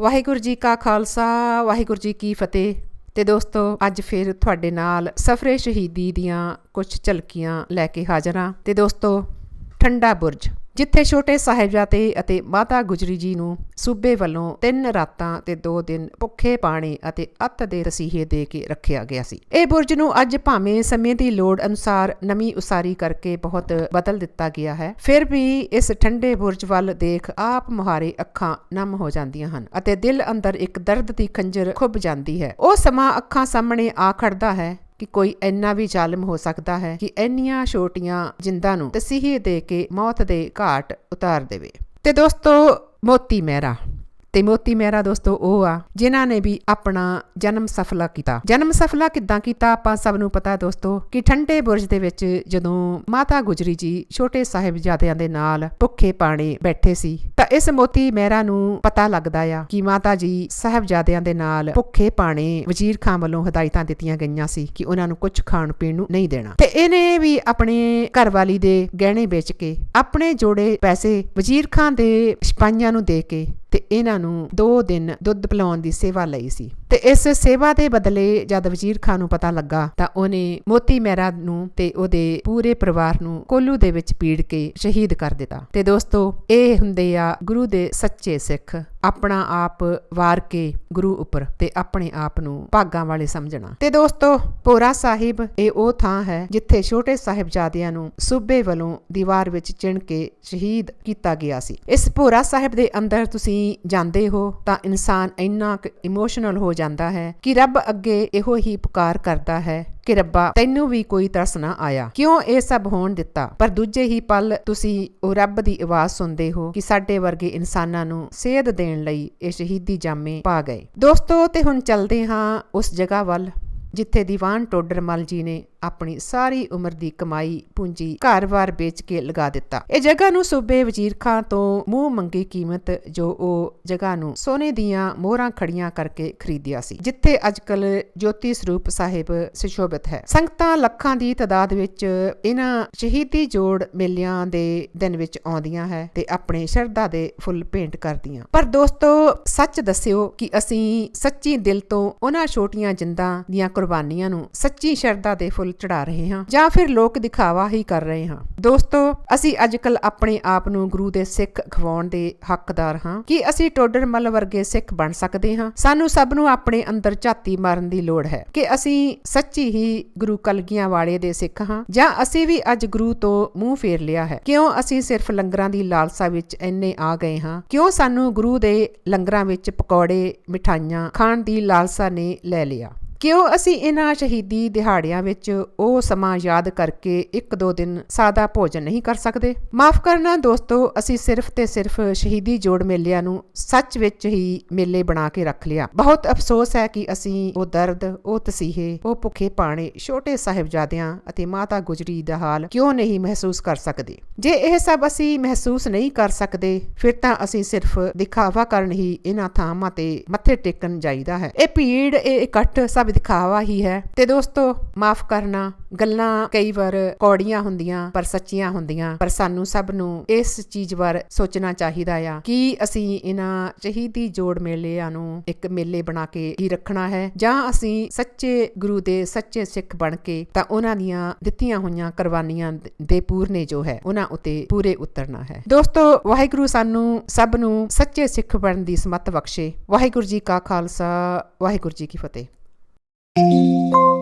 ਵਾਹਿਗੁਰੂ ਜੀ ਕਾ ਖਾਲਸਾ, ਵਾਹਿਗੁਰੂ ਜੀ ਕੀ ਫਤਿਹ। ਤੇ ਦੋਸਤੋ, ਅੱਜ ਫਿਰ ਤੁਹਾਡੇ ਨਾਲ ਸਫਰੇ ਸ਼ਹੀਦੀ ਦੀਆਂ ਕੁਝ ਝਲਕੀਆਂ ਲੈ ਕੇ ਹਾਜ਼ਰ ਹਾਂ। ਤੇ ਦੋਸਤੋ, ਠੰਡਾ ਬੁਰਜ। ਜਿੱਥੇ ਛੋਟੇ ਸਾਹਿਬਜ਼ਾਦੇ ਅਤੇ ਮਾਤਾ ਗੁਜਰੀ ਜੀ ਨੂੰ ਸੂਬੇ ਵੱਲੋਂ ਤਿੰਨ ਰਾਤਾਂ ਤੇ ਦੋ ਦਿਨ ਭੁੱਖੇ ਪਾਣੀ ਅਤੇ ਅੱਤ ਦੇ ਤਸੀਹੇ ਦੇ ਕੇ ਰੱਖਿਆ ਗਿਆ ਸੀ। ਇਹ ਬੁਰਜ ਨੂੰ ਅੱਜ ਭਾਵੇਂ ਸਮੇਂ ਦੀ ਲੋੜ ਅਨੁਸਾਰ ਨਵੀਂ ਉਸਾਰੀ ਕਰਕੇ ਬਹੁਤ ਬਦਲ ਦਿੱਤਾ ਗਿਆ ਹੈ, ਫਿਰ ਵੀ ਇਸ ਠੰਡੇ ਬੁਰਜ ਵੱਲ ਦੇਖ ਆਪ ਮੁਹਾਰੇ ਅੱਖਾਂ ਨਮ ਹੋ ਜਾਂਦੀਆਂ ਹਨ ਅਤੇ ਦਿਲ ਅੰਦਰ ਇੱਕ ਦਰਦ ਦੀ ਖੰਜਰ ਖੁੱਭ ਜਾਂਦੀ ਹੈ। ਉਹ ਸਮਾਂ ਅੱਖਾਂ ਸਾਹਮਣੇ ਆ ਖੜਦਾ ਹੈ ਕਿ ਕੋਈ ਇੰਨਾ ਵੀ ਜ਼ਾਲਮ ਹੋ ਸਕਦਾ ਹੈ ਕਿ ਇੰਨੀਆਂ ਛੋਟੀਆਂ ਜਿੰਦਾਂ ਨੂੰ ਤਸੀਹੇ ਦੇ ਕੇ ਮੌਤ ਦੇ ਘਾਟ ਉਤਾਰ ਦੇਵੇ। ਤੇ ਦੋਸਤੋ, ਮੋਤੀ ਮਹਿਰਾ ਤੇ ਮੋਤੀ ਮਹਿਰਾ ਦੋਸਤੋ ਉਹ ਆ, ਜਿਨ੍ਹਾਂ ਨੇ ਵੀ ਆਪਣਾ ਜਨਮ ਸਫਲਾ ਕੀਤਾ। ਜਨਮ ਸਫਲਾ ਕਿੱਦਾਂ ਕੀਤਾ ਆਪਾਂ ਸਭ ਨੂੰ ਪਤਾ ਦੋਸਤੋ, ਕਿ ਠੰਡੇ ਬੁਰਜ ਦੇ ਵਿੱਚ ਜਦੋਂ ਮਾਤਾ ਗੁਜਰੀ ਜੀ ਛੋਟੇ ਸਾਹਿਬਜ਼ਾਦਿਆਂ ਦੇ ਨਾਲ ਭੁੱਖੇ ਪਾਣੀ ਬੈਠੇ ਸੀ, ਤਾਂ ਇਸ ਮੋਤੀ ਮਹਿਰਾ ਨੂੰ ਪਤਾ ਲੱਗਦਾ ਆ ਕਿ ਮਾਤਾ ਜੀ ਸਾਹਿਬਜ਼ਾਦਿਆਂ ਦੇ ਨਾਲ ਭੁੱਖੇ ਪਾਣੀ ਵਜ਼ੀਰ ਖਾਨ ਵੱਲੋਂ ਹਦਾਇਤਾਂ ਦਿੱਤੀਆਂ ਗਈਆਂ ਸੀ ਕਿ ਉਹਨਾਂ ਨੂੰ ਕੁਝ ਖਾਣ ਪੀਣ ਨੂੰ ਨਹੀਂ ਦੇਣਾ। ਤੇ ਇਹਨੇ ਵੀ ਆਪਣੇ ਘਰਵਾਲੀ ਦੇ ਗਹਿਣੇ ਵੇਚ ਕੇ ਆਪਣੇ ਜੋੜੇ ਪੈਸੇ ਵਜ਼ੀਰ ਖਾਨ ਦੇ ਸਿਪਾਹੀਆਂ ਨੂੰ ਦੇ ਕੇ ਤੇ ਇਹਨਾਂ ਨੂੰ 2 ਦਿਨ ਦੁੱਧ ਪਿਲਾਉਣ ਦੀ ਸੇਵਾ ਲਈ ਸੀ। ਤੇ ਇਸ ਸੇਵਾ ਦੇ ਬਦਲੇ ਜਦ ਵਜ਼ੀਰ ਖਾਨ ਨੂੰ ਪਤਾ ਲੱਗਾ ਤਾਂ ਉਹਨੇ ਮੋਤੀ ਮਹਿਰਾ ਨੂੰ ਤੇ ਉਹਦੇ ਪੂਰੇ ਪਰਿਵਾਰ ਨੂੰ ਕੋਲੂ ਦੇ ਵਿੱਚ ਪੀੜ ਕੇ ਸ਼ਹੀਦ ਕਰ ਦਿੱਤਾ। ਤੇ ਦੋਸਤੋ, ਇਹ ਹੁੰਦੇ ਆ ਗੁਰੂ ਦੇ ਸੱਚੇ ਸਿੱਖ। ਆਪਣਾ ਆਪ ਵਾਰ ਕੇ ਗੁਰੂ ਉੱਪਰ ਤੇ ਆਪਣੇ ਆਪ ਨੂੰ ਭਾਗਾਂ ਵਾਲੇ ਸਮਝਣਾ। ਤੇ ਦੋਸਤੋ ਪੋਰਾ ਸਾਹਿਬ, ਇਹ ਉਹ ਥਾਂ ਹੈ ਜਿੱਥੇ ਛੋਟੇ ਸਾਹਿਬਜ਼ਾਦਿਆਂ ਨੂੰ ਸੂਬੇ ਵੱਲੋਂ ਦੀਵਾਰ ਵਿੱਚ ਚਿਣ ਕੇ ਸ਼ਹੀਦ ਕੀਤਾ ਗਿਆ ਸੀ। ਇਸ ਪੋਰਾ ਸਾਹਿਬ ਦੇ ਅੰਦਰ ਤੁਸੀਂ ਜਾਂਦੇ ਹੋ ਤਾਂ ਇਨਸਾਨ ਇੰਨਾ ਇਮੋਸ਼ਨਲ ਹੋ ਜਾਂਦਾ ਹੈ ਕਿ ਰੱਬ ਅੱਗੇ ਇਹੋ ਹੀ ਪੁਕਾਰ ਕਰਦਾ ਹੈ ਕਿ ਰੱਬਾ, ਤੈਨੂੰ ਵੀ ਕੋਈ ਤਰਸ ਨਾ ਆਇਆ। ਕਿਉਂ ਇਹ ਸਭ ਹੋਣ ਦਿੱਤਾ? ਪਰ ਦੂਜੇ ਹੀ ਪਲ ਤੁਸੀਂ ਉਹ ਰੱਬ ਦੀ ਆਵਾਜ਼ ਸੁਣਦੇ ਹੋ ਕਿ ਸਾਡੇ ਵਰਗੇ ਇਨਸਾਨਾਂ ਨੂੰ ਸੇਧ ਦੇਣ ਲਈ ਇਹ ਸ਼ਹੀਦੀ ਜਾਮੇ ਪਾ ਗਏ। ਦੋਸਤੋ, ਤੇ ਹੁਣ ਚੱਲਦੇ ਹਾਂ ਉਸ ਜਗ੍ਹਾ ਵੱਲ, ਜਿੱਥੇ ਦੀਵਾਨ ਟੋਡਰਮਲ ਜੀ ਨੇ ਆਪਣੀ ਸਾਰੀ ਉਮਰ ਦੀ ਕਮਾਈ ਪੂੰਜੀ ਘਰ-ਬਾਰ ਵੇਚ ਕੇ ਲਗਾ ਦਿੱਤਾ। ਇਹ ਜਗ੍ਹਾ ਨੂੰ ਸੂਬੇ ਵਜ਼ੀਰ ਖਾਨ ਤੋਂ ਮੂੰਹ ਮੰਗੀ ਕੀਮਤ ਜੋ ਉਹ ਜਗ੍ਹਾ ਨੂੰ ਸੋਨੇ ਦੀਆਂ ਮੋਹਰਾਂ ਖੜੀਆਂ ਕਰਕੇ ਖਰੀਦਿਆ ਸੀ, ਜਿੱਥੇ ਅੱਜਕੱਲ ਜੋਤੀ ਸਰੂਪ ਸਾਹਿਬ ਸੁਸ਼ੋਭਿਤ ਹੈ। ਸੰਗਤਾਂ ਲੱਖਾਂ ਦੀ ਤਦਾਦ ਵਿੱਚ ਇਹਨਾਂ ਸ਼ਹੀਦੀ ਜੋੜ ਮੇਲਿਆਂ ਦੇ ਦਿਨ ਵਿੱਚ ਆਉਂਦੀਆਂ ਹੈ ਤੇ ਆਪਣੇ ਸ਼ਰਧਾ ਦੇ ਫੁੱਲ ਭੇਂਟ ਕਰਦੀਆਂ। ਪਰ ਦੋਸਤੋ, ਸੱਚ ਦੱਸਿਓ ਕਿ ਅਸੀਂ ਸੱਚੀ ਦਿਲ ਤੋਂ ਉਹਨਾਂ ਛੋਟੀਆਂ ਜਿੰਦਾਂ ਦੀਆਂ ਕੁਰਬਾਨੀਆਂ ਨੂੰ ਸੱਚੀ ਸ਼ਰਧਾ ਦੇ ਫੁੱਲ ਚੜਾ ਰਹੇ ਹਾਂ, ਜਾਂ ਫਿਰ ਲੋਕ ਦਿਖਾਵਾ ਹੀ ਕਰ ਰਹੇ ਹਾਂ। ਦੋਸਤੋ, ਅਸੀਂ ਅੱਜਕੱਲ ਆਪਣੇ ਆਪ ਨੂੰ ਗੁਰੂ ਦੇ ਸਿੱਖ ਖਵਾਉਣ ਦੇ ਹੱਕਦਾਰ ਹਾਂ ਕਿ ਅਸੀਂ ਟੋਡਰਮਲ ਵਰਗੇ ਸਿੱਖ ਬਣ ਸਕਦੇ ਹਾਂ। ਸਾਨੂੰ ਸਭ ਨੂੰ ਆਪਣੇ ਅੰਦਰ ਝਾਤੀ ਮਾਰਨ ਦੀ ਲੋੜ ਹੈ ਕਿ ਅਸੀਂ ਸੱਚੀ ਹੀ ਗੁਰੂ ਕਲਗੀਆਂ ਵਾਲੇ ਦੇ ਸਿੱਖ ਹਾਂ, ਜਾਂ ਅਸੀਂ ਵੀ ਅੱਜ ਗੁਰੂ ਤੋਂ ਮੂੰਹ ਫੇਰ ਲਿਆ ਹੈ। ਕਿਉਂ ਅਸੀਂ ਸਿਰਫ ਲੰਗਰਾਂ ਦੀ ਲਾਲਸਾ ਵਿੱਚ ਇੰਨੇ ਆ ਗਏ ਹਾਂ? ਕਿਉਂ ਸਾਨੂੰ ਗੁਰੂ ਦੇ ਲੰਗਰਾਂ ਵਿੱਚ ਪਕੌੜੇ, ਮਿਠਾਈਆਂ ਖਾਣ ਦੀ ਲਾਲਸਾ ਨੇ ਲੈ ਲਿਆ? ਕਿਉਂ ਅਸੀਂ ਇਹਨਾਂ ਸ਼ਹੀਦੀ ਦਿਹਾੜਿਆਂ ਵਿੱਚ ਉਹ ਸਮਾਂ ਯਾਦ ਕਰਕੇ ਇੱਕ ਦੋ ਦਿਨ ਸਾਦਾ ਭੋਜਨ ਨਹੀਂ ਕਰ ਸਕਦੇ? ਮਾਫ ਕਰਨਾ ਦੋਸਤੋ, ਅਸੀਂ ਸਿਰਫ ਤੇ ਸਿਰਫ ਸ਼ਹੀਦੀ ਜੋੜ ਮੇਲਿਆਂ ਨੂੰ ਸੱਚ ਵਿੱਚ ਹੀ ਮੇਲੇ ਬਣਾ ਕੇ ਰੱਖ ਲਿਆ। ਬਹੁਤ ਅਫਸੋਸ ਹੈ ਕਿ ਅਸੀਂ ਉਹ ਦਰਦ, ਉਹ ਤਸੀਹੇ, ਉਹ ਭੁੱਖੇ ਪਾਣੇ ਛੋਟੇ ਸਾਹਿਬਜ਼ਾਦਿਆਂ ਅਤੇ ਮਾਤਾ ਗੁਜਰੀ ਦਾ ਹਾਲ ਕਿਉਂ ਨਹੀਂ ਮਹਿਸੂਸ ਕਰ ਸਕਦੇ? ਜੇ ਇਹ ਸਭ ਅਸੀਂ ਮਹਿਸੂਸ ਨਹੀਂ ਕਰ ਸਕਦੇ, ਫਿਰ ਤਾਂ ਅਸੀਂ ਸਿਰਫ ਦਿਖਾਵਾ ਕਰਨ ਹੀ ਇਹਨਾਂ ਥਾਵਾਂ ਤੇ ਮੱਥੇ ਟੇਕਣ ਜਾਈਦਾ ਹੈ। ਇਹ ਭੀੜ, ਇਹ ਇਕੱਠ ਸਭ ਦਿਖਾਵਾ ਹੀ ਹੈ। ਤੇ ਦੋਸਤੋ, ਮਾਫ ਕਰਨਾ, ਗੱਲਾਂ ਕਈ ਵਾਰ ਕੌੜੀਆਂ ਹੁੰਦੀਆਂ ਪਰ ਸੱਚੀਆਂ ਹੁੰਦੀਆਂ। ਪਰ ਸਾਨੂੰ ਸਭ ਨੂੰ ਇਸ ਚੀਜ਼ ਬਾਰੇ ਸੋਚਣਾ ਚਾਹੀਦਾ ਆ ਕਿ ਅਸੀਂ ਇਹਨਾਂ ਸ਼ਹੀਦੀ ਜੋੜ ਮੇਲਿਆਂ ਨੂੰ ਇੱਕ ਮੇਲੇ ਬਣਾ ਕੇ ਹੀ ਰੱਖਣਾ ਹੈ ਜਾਂ ਅਸੀਂ ਸੱਚੇ ਗੁਰੂ ਦੇ ਸੱਚੇ ਸਿੱਖ ਬਣ ਕੇ ਤਾਂ ਉਹਨਾਂ ਦੀਆਂ ਦਿੱਤੀਆਂ ਹੋਈਆਂ ਕੁਰਬਾਨੀਆਂ ਦੇ ਪੂਰਨੇ ਜੋ ਹੈ, ਉਹਨਾਂ ਉਤੇ ਪੂਰੇ ਉਤਰਨਾ ਹੈ। ਦੋਸਤੋ, ਵਾਹਿਗੁਰੂ ਸਾਨੂੰ ਸਭ ਨੂੰ ਸੱਚੇ ਸਿੱਖ ਬਣਨ ਦੀ ਸਮਤ ਬਖਸ਼ੇ। ਵਾਹਿਗੁਰੂ ਜੀ ਕਾ ਖਾਲਸਾ, ਵਾਹਿਗੁਰੂ ਜੀ ਕੀ ਫਤਿਹ। thank you